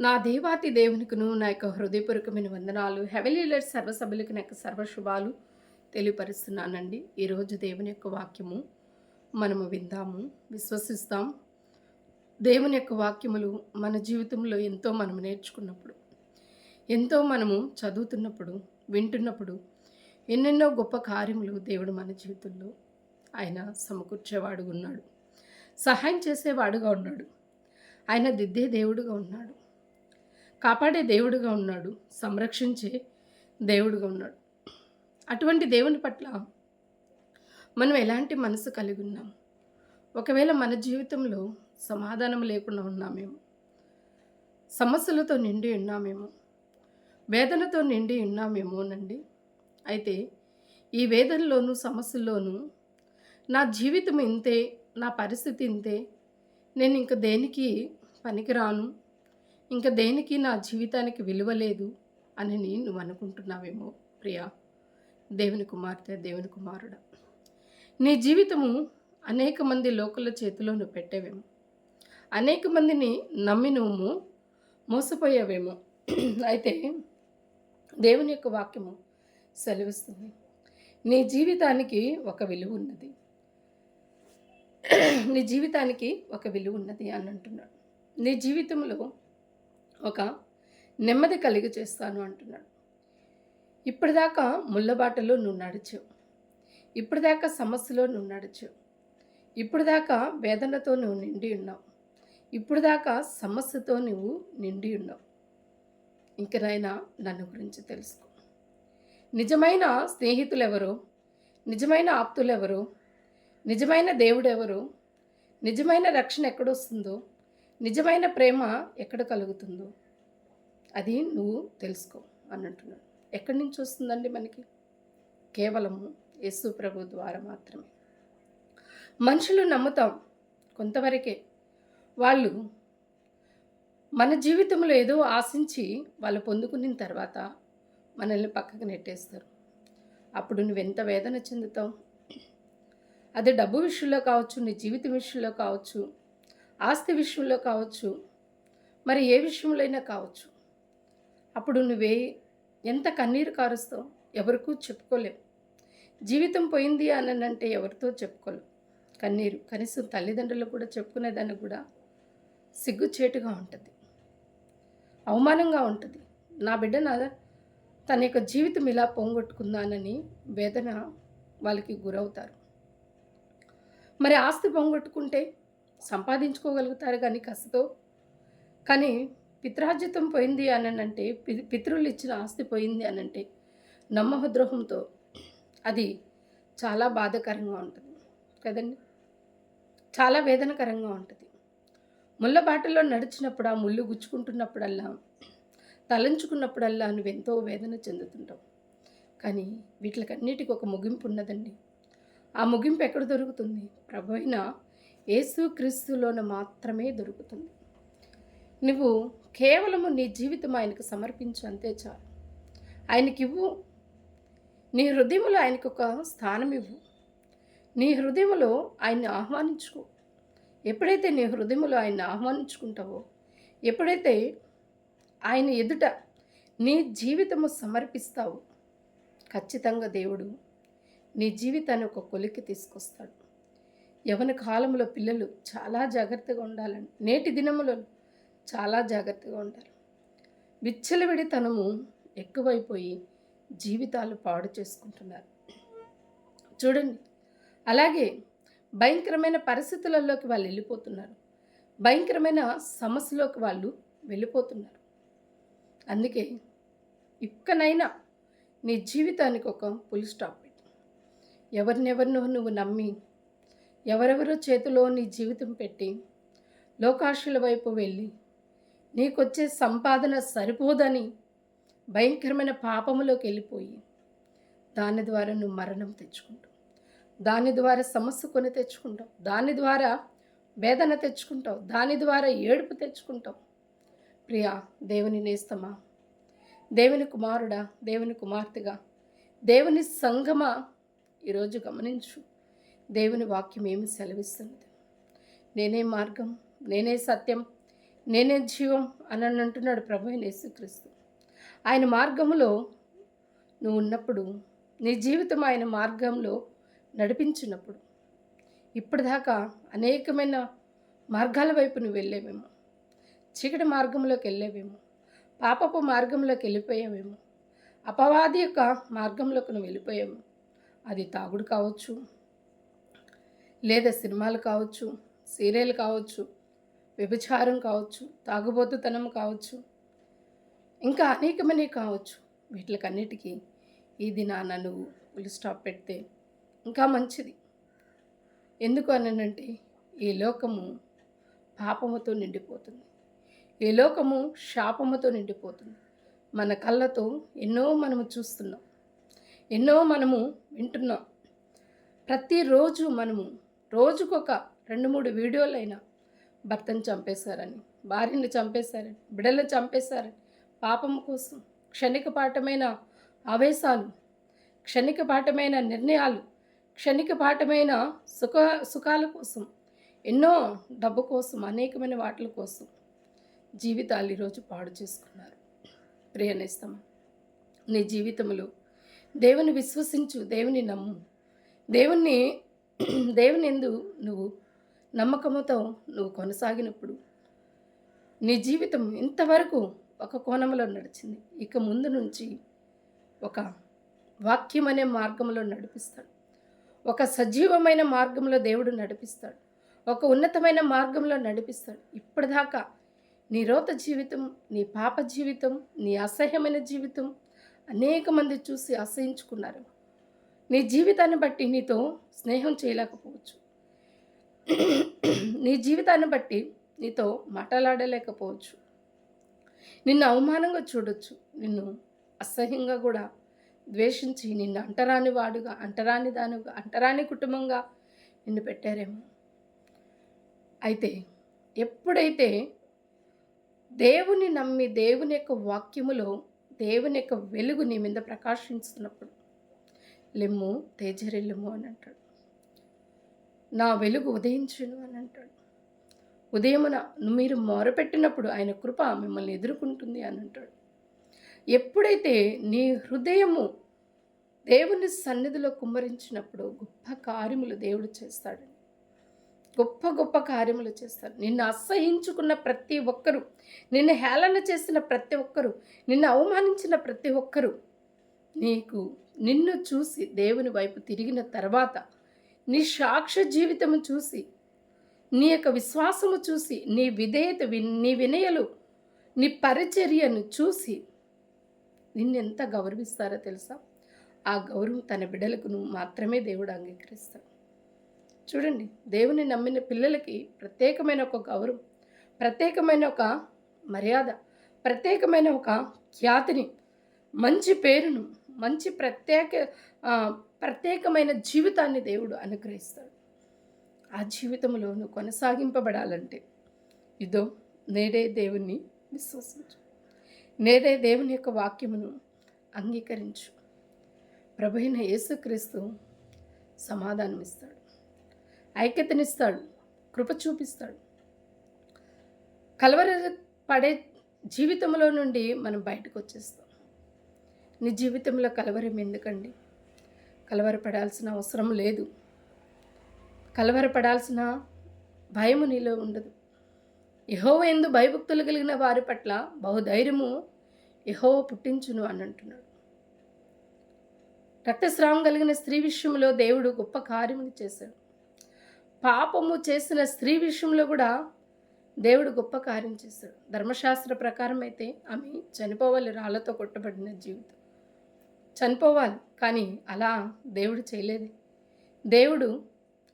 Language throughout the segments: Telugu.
నా దేవాతి దేవునికును నా యొక్క హృదయపూర్వకమైన వందనాలు. హెవెలీలర్ సర్వసభ్యులకు నా యొక్క సర్వశుభాలు తెలియపరుస్తున్నానండి. ఈరోజు దేవుని యొక్క వాక్యము మనము విందాము విశ్వసిస్తాం. దేవుని యొక్క వాక్యములు మన జీవితంలో ఎంతో మనం నేర్చుకున్నప్పుడు ఎంతో మనము చదువుతున్నప్పుడు వింటున్నప్పుడు ఎన్నెన్నో గొప్ప కార్యములు దేవుడు మన జీవితంలో ఆయన సమకూర్చేవాడుగా ఉన్నాడు. సహాయం చేసేవాడుగా ఉన్నాడు. ఆయన దిద్దే దేవుడుగా ఉన్నాడు. కాపాడే దేవుడుగా ఉన్నాడు. సంరక్షించే దేవుడుగా ఉన్నాడు. అటువంటి దేవుని పట్ల మనం ఎలాంటి మనసు కలిగి ఉన్నాం? ఒకవేళ మన జీవితంలో సమాధానం లేకుండా ఉన్నామేమో? సమస్యలతో నిండి ఉన్నామేమో? వేదనతో నిండి ఉన్నామేమోనండి? అయితే ఈ వేదనలోనూ సమస్యల్లోనూ నా జీవితం ఇంతే నా పరిస్థితి ఇంతే నేను ఇంక దేనికి పనికిరాను? ఇంకా దేనికి నా జీవితానికి విలువ లేదు అని నువ్వు అనుకుంటున్నావేమో ప్రియా. దేవుని కుమార్తె దేవుని కుమారుడ. నీ జీవితము అనేక మంది లోకల చేతిలో నువ్వు పెట్టేవేమో. అనేక మందిని నమ్మి నువ్వు మోసపోయావేమో. అయితే దేవుని యొక్క వాక్యము సెలవిస్తుంది. నీ జీవితానికి ఒక విలువ ఉన్నది. నీ జీవితానికి ఒక విలువ ఉన్నది అని అంటున్నాడు. నీ జీవితంలో ఒక నెమ్మది కలిగి చేస్తాను అంటున్నాడు. ఇప్పటిదాకా ముళ్ళబాటలో నువ్వు నడిచావు. ఇప్పటిదాకా సమస్యలో నువ్వు నడిచావు. ఇప్పటిదాకా వేదనతో నువ్వు నిండి ఉన్నావు. ఇప్పటిదాకా సమస్యతో నువ్వు నిండి ఉన్నావు. ఇంకనైనా నన్ను గురించి తెలుసుకో. నిజమైన స్నేహితులు ఎవరు నిజమైన ఆప్తులు ఎవరు నిజమైన దేవుడు ఎవరు నిజమైన రక్షణ ఎక్కడొస్తుందో నిజమైన ప్రేమ ఎక్కడ కలుగుతుందో అది నువ్వు తెలుసుకో అని అంటున్నాడు ఎక్కడి నుంచి వస్తుందండి మనకి? కేవలము యేసు ప్రభు ద్వారా మాత్రమే. మనుషులు నమ్ముతాం కొంతవరకే. వాళ్ళు మన జీవితంలో ఏదో ఆశించి వాళ్ళు పొందుకున్న తర్వాత మనల్ని పక్కకు నెట్టేస్తారు. అప్పుడు నువ్వెంత వేదన చెందుతావు? అది డబ్బు విషయంలో కావచ్చు నీ జీవితం విషయంలో కావచ్చు ఆస్తి విషయంలో కావచ్చు మరి ఏ విషయంలో అయినా కావచ్చు. అప్పుడు నువ్వే ఎంత కన్నీరు కారుస్తావు ఎవరికూ చెప్పుకోలేవు. జీవితం పోయింది అని అంటే ఎవరితో చెప్పుకోలేవు. కన్నీరు కనీసం తల్లిదండ్రులు కూడా చెప్పుకునేదాన్ని కూడా సిగ్గుచేటుగా ఉంటుంది. అవమానంగా ఉంటుంది. నా బిడ్డ నా తన యొక్క జీవితం ఇలా పొంగొట్టుకుందానని వేదన వాళ్ళకి గురవుతారు. మరి ఆస్తి పొంగొట్టుకుంటే సంపాదించుకోగలుగుతారు కానీ కష్టతో కానీ పిత్రార్జితం పోయింది అని అంటే పితృలు ఇచ్చిన ఆస్తి పోయింది అని అంటే నమ్మహద్రోహంతో అది చాలా బాధాకరంగా ఉంటుంది. కదండి? చాలా వేదనకరంగా ఉంటుంది. ముళ్ళ బాటలో నడిచినప్పుడు ఆ ముళ్ళు గుచ్చుకుంటున్నప్పుడల్లా తలంచుకున్నప్పుడల్లా నువ్వెంతో వేదన చెందుతుంటావు కానీ వీటికన్నిటికి ఒక ముగింపు ఉన్నదండి. ఆ ముగింపు ఎక్కడ దొరుకుతుంది? ప్రభు అయినా యేసుక్రీస్తులోను మాత్రమే దొరుకుతుంది. నువ్వు కేవలము నీ జీవితం ఆయనకు సమర్పించు అంతే చాలు. ఆయనకి ఇవ్వు. నీ హృదయంలో ఆయనకు ఒక స్థానం ఇవ్వు. నీ హృదయంలో ఆయన్ని ఆహ్వానించుకో. ఎప్పుడైతే నీ హృదయంలో ఆయన్ని ఆహ్వానించుకుంటావో ఎప్పుడైతే ఆయన ఎదుట నీ జీవితము సమర్పిస్తావు ఖచ్చితంగా దేవుడు నీ జీవితాన్ని ఒక కొలికి తీసుకొస్తాడు. యవన కాలంలో పిల్లలు చాలా జాగ్రత్తగా ఉండాలని నేటి దినములో చాలా జాగ్రత్తగా ఉండాలి. విచ్చలవిడితనము ఎక్కువైపోయి జీవితాలు పాడు చేసుకుంటున్నారు. చూడండి. అలాగే భయంకరమైన పరిస్థితులలోకి వాళ్ళు వెళ్ళిపోతున్నారు. భయంకరమైన సమస్యలోకి వాళ్ళు వెళ్ళిపోతున్నారు. అందుకే ఇక్కనైనా నీ జీవితానికి ఒక పులి స్టాప్ పెట్టు. ఎవరినెవరినో నువ్వు నమ్మి ఎవరెవరో చేతిలో నీ జీవితం పెట్టి లోకాశుల వైపు వెళ్ళి నీకొచ్చే సంపాదన సరిపోదని భయంకరమైన పాపములోకి వెళ్ళిపోయి దాని ద్వారా నువ్వు మరణం తెచ్చుకుంటావు. దాని ద్వారా సమస్య కొని తెచ్చుకుంటావు. దాని ద్వారా వేదన తెచ్చుకుంటావు. దాని ద్వారా ఏడుపు తెచ్చుకుంటావు. ప్రియా దేవుని నేస్తమా? దేవుని కుమారుడా దేవుని కుమార్తెగా దేవుని సంగమా ఈరోజు గమనించు. దేవుని వాక్యం ఏమి సెలవిస్తున్నది? నేనే మార్గం నేనే సత్యం నేనే జీవం అని అని అంటున్నాడు ప్రభు యేసుక్రీస్తు. ఆయన మార్గంలో నువ్వు ఉన్నప్పుడు నీ జీవితం ఆయన మార్గంలో నడిపించినప్పుడు ఇప్పటిదాకా అనేకమైన మార్గాల వైపు నువ్వు వెళ్ళేవేమో. చీకటి మార్గంలోకి వెళ్ళేవేమో. పాపపు మార్గంలోకి వెళ్ళిపోయావేమో. అపవాది యొక్క మార్గంలోకి నువ్వు వెళ్ళిపోయాము. అది తాగుడు కావచ్చు లేదా సినిమాలు కావచ్చు సీరియల్ కావచ్చు వ్యభిచారం కావచ్చు తాగుబోతుతనం కావచ్చు ఇంకా అనేకమైనవి కావచ్చు. వీటికన్నిటికీ ఈ దినాన నువ్వు ఫుల్ స్టాప్ పెడితే ఇంకా మంచిది. ఎందుకు అనంటే ఈ లోకము పాపముతో నిండిపోతుంది. ఈ లోకము శాపముతో నిండిపోతుంది. మన కళ్ళతో ఎన్నో మనము చూస్తున్నాం. ఎన్నో మనము వింటున్నాం. ప్రతిరోజు మనము రోజుకొక రెండు మూడు వీడియోలైనా భర్తను చంపేశారని భార్యని చంపేశారని బిడ్డలను చంపేశారని పాపం కోసం క్షణికపాఠమైన ఆవేశాలు క్షణికపాఠమైన నిర్ణయాలు క్షణికపాఠమైన సుఖ సుఖాల కోసం ఎన్నో డబ్బు కోసం అనేకమైన వాటిల కోసం జీవితాలు ఈరోజు పాడు చేసుకున్నారు. ప్రియనేస్తాం నీ జీవితంలో దేవుని విశ్వసించు దేవుని నమ్ము దేవుణ్ణి దేవునిందు నువ్వు నమ్మకముతో నువ్వు కొనసాగినప్పుడు నీ జీవితం ఇంతవరకు ఒక కోణంలో నడిచింది. ఇక ముందు నుంచి ఒక వాక్యం అనే మార్గంలో నడిపిస్తాడు. ఒక సజీవమైన మార్గంలో దేవుడు నడిపిస్తాడు. ఒక ఉన్నతమైన మార్గంలో నడిపిస్తాడు. ఇప్పటిదాకా నీ రోత జీవితం నీ పాప జీవితం నీ అసహ్యమైన జీవితం అనేక మంది చూసి అసహించుకున్నారు. నీ జీవితాన్ని బట్టి నీతో స్నేహం చేయలేకపోవచ్చు. నీ జీవితాన్ని బట్టి నీతో మాట్లాడలేకపోవచ్చు. నిన్ను అవమానంగా చూడొచ్చు. నిన్ను అసహ్యంగా కూడా ద్వేషించి నిన్ను అంటరాని వాడుగా అంటరాని దానిగా అంటరాని కుటుంబంగా నిన్ను పెట్టారేమో. అయితే ఎప్పుడైతే దేవుని నమ్మి దేవుని యొక్క వాక్యములో దేవుని యొక్క వెలుగు నీ మీద ప్రకాశిస్తున్నప్పుడు లెమ్ము తేజరిల్లుము అని అంటాడు. నా వెలుగు ఉదయించును అని అంటాడు. ఉదయమున మీరు మొరపెట్టినప్పుడు ఆయన కృప మిమ్మల్ని ఎదుర్కొంటుంది అని అంటాడు. ఎప్పుడైతే నీ హృదయము దేవుని సన్నిధిలో కుమ్మరించినప్పుడు గొప్ప కార్యములు దేవుడు చేస్తాడు. గొప్ప గొప్ప కార్యములు చేస్తాడు. నిన్ను అసహించుకున్న ప్రతి ఒక్కరూ నిన్ను హేళన చేసిన ప్రతి ఒక్కరూ నిన్ను అవమానించిన ప్రతి ఒక్కరూ నీకు నిన్ను చూసి దేవుని వైపు తిరిగిన తర్వాత నీ సాక్ష్య జీవితము చూసి నీ యొక్క విశ్వాసము చూసి నీ విధేయత వి- నీ వినయలు నీ పరిచర్యను చూసి నిన్నెంత గౌరవిస్తారో తెలుసా? ఆ గౌరవం తన బిడ్డలకు మాత్రమే దేవుడు అంగీకరిస్తాడు. చూడండి దేవుని నమ్మిన పిల్లలకి ప్రత్యేకమైన ఒక గౌరవం ప్రత్యేకమైన ఒక మర్యాద ప్రత్యేకమైన ఒక ఖ్యాతిని మంచి పేరును మంచి ప్రత్యేక ప్రత్యేకమైన జీవితాన్ని దేవుడు అనుగ్రహిస్తాడు. ఆ జీవితంలోనూ కొనసాగింపబడాలంటే ఇదో నేడే దేవుణ్ణి విశ్వసించు. నేడే దేవుని యొక్క వాక్యమును అంగీకరించు. ప్రభు యేసుక్రీస్తు సమాధానం ఇస్తాడు ఐక్యతనిస్తాడు. కృప చూపిస్తాడు. కలవర పడే జీవితంలో నుండి మనం బయటకు వచ్చేస్తాం. నీ జీవితంలో కలవరం ఎందుకండి? కలవరపడాల్సిన అవసరం లేదు. కలవరపడాల్సిన భయము నీలో ఉండదు. యహోవ ఎందు భయభక్తులు కలిగిన వారి పట్ల బహుధైర్యము యహోవ పుట్టించును అని అంటున్నాడు. రక్తస్రావం కలిగిన స్త్రీ విషయంలో దేవుడు గొప్ప కార్యములు చేశాడు. పాపము చేసిన స్త్రీ విషయంలో కూడా దేవుడు గొప్ప కార్యం చేశాడు. ధర్మశాస్త్ర ప్రకారం అయితే ఆమె చనిపోవాలి రాళ్ళతో కొట్టబడిన జీవితం. చనిపోవాలి. కానీ అలా దేవుడు చేయలేదు. దేవుడు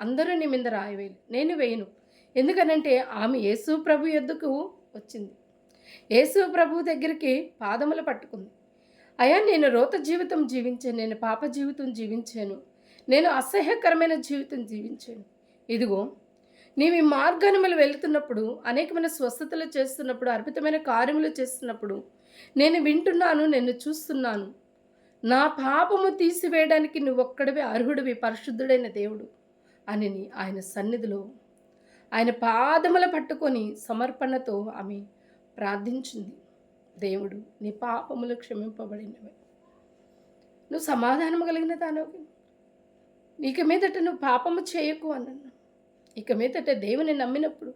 అందరూ నీ మీద రాయవేలు నేను వేయను. ఎందుకనంటే ఆమె యేసు ప్రభు ఎద్దుకు వచ్చింది. యేసు ప్రభు దగ్గరికి పాదములు పట్టుకుంది. అయ్యా నేను రోత జీవితం జీవించాను. నేను పాప జీవితం జీవించాను. నేను అసహ్యకరమైన జీవితం జీవించాను. ఇదిగో నీవి ఈ వెళుతున్నప్పుడు అనేకమైన స్వస్థతలు చేస్తున్నప్పుడు అద్భుతమైన కార్యములు చేస్తున్నప్పుడు నేను వింటున్నాను నేను చూస్తున్నాను. నా పాపము తీసివేయడానికి నువ్వు ఒక్కడివి అర్హుడివి పరిశుద్ధుడైన దేవుడు అని ఆయన సన్నిధిలో ఆయన పాదముల పట్టుకొని సమర్పణతో ఆమె ప్రార్థించింది. దేవుడు నీ పాపములు క్షమింపబడినవి. నువ్వు సమాధానం కలిగిన దానవి ఇక మీదట నువ్వు పాపము చేయకు అన్నాను. ఇక మీదట దేవుని నమ్మినప్పుడు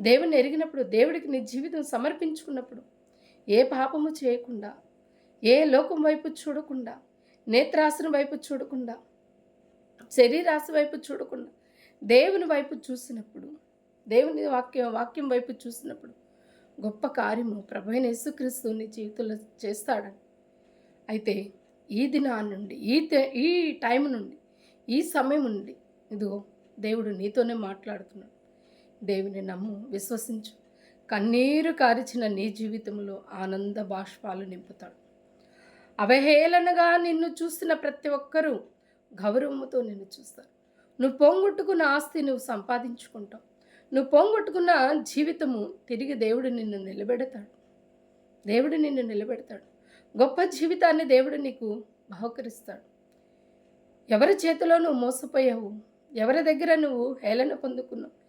దేవుని ఎరిగినప్పుడు దేవుడికి నీ జీవితం సమర్పించుకున్నప్పుడు ఏ పాపము చేయకుండా ఏ లోకం వైపు చూడకుండా నేత్రాసుని వైపు చూడకుండా శరీరాశ వైపు చూడకుండా దేవుని వైపు చూసినప్పుడు దేవుని వాక్యం వాక్యం వైపు చూసినప్పుడు గొప్ప కార్యము ప్రభైన యేసుక్రీస్తు నీ జీవితంలో చేస్తాడని. అయితే ఈ దినా నుండి ఈ ఈ టైం నుండి ఈ సమయం నుండి ఇదిగో దేవుడు నీతోనే మాట్లాడుతున్నాడు. దేవుని నమ్ము విశ్వసించు. కన్నీరు కారిచిన నీ జీవితంలో ఆనంద బాష్పాలు నింపుతాడు. అవహేళనగా నిన్ను చూసిన ప్రతి ఒక్కరూ గౌరవముతో నిన్ను చూస్తారు. నువ్వు పోంగొట్టుకున్న ఆస్తి నువ్వు సంపాదించుకుంటావు. నువ్వు పోంగొట్టుకున్న జీవితము తిరిగి దేవుడు నిన్ను నిలబెడతాడు. దేవుడు నిన్ను నిలబెడతాడు. గొప్ప జీవితాన్ని దేవుడు నీకు బహుకరిస్తాడు. ఎవరి చేతిలో నువ్వు మోసపోయావు? ఎవరి దగ్గర నువ్వు హేళన పొందుకున్నావు?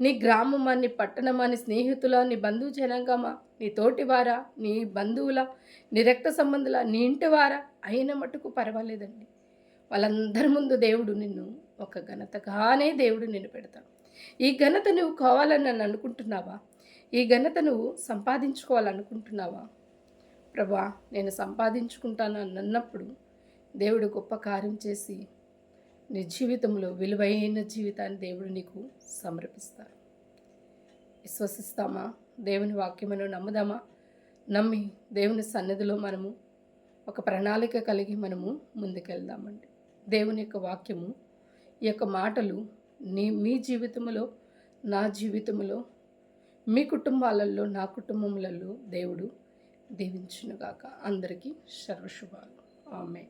నీ గ్రామమా నీ పట్టణమా నీ స్నేహితుల నీ బంధువు జనాంగమా? నీ తోటివారా? నీ బంధువుల? నీ రక్త సంబంధుల? నీ ఇంటివారా? అయిన మటుకు పర్వాలేదండి. వాళ్ళందరి ముందు దేవుడు నిన్ను ఒక ఘనతగానే దేవుడు నిన్ను పెడతాడు. ఈ ఘనత నువ్వు కావాలని నన్ను అనుకుంటున్నావా? ఈ ఘనత నువ్వు సంపాదించుకోవాలనుకుంటున్నావా? ప్రభా నేను సంపాదించుకుంటాను అన్నప్పుడు దేవుడు గొప్ప కార్యం చేసి నీ జీవితంలో విలువైన జీవితాన్ని దేవుడు నీకు సమర్పిస్తారు. విశ్వసిస్తామా? దేవుని వాక్యమును నమ్ముదామా? నమ్మి దేవుని సన్నిధిలో మనము ఒక ప్రణాళిక కలిగి మనము ముందుకెళ్దామండి. దేవుని యొక్క వాక్యము ఈ యొక్క మాటలు నీ మీ జీవితంలో నా జీవితంలో మీ కుటుంబాలలో నా కుటుంబములలో దేవుడు దీవించునుగాక. అందరికీ సర్వశుభాలు. ఆమె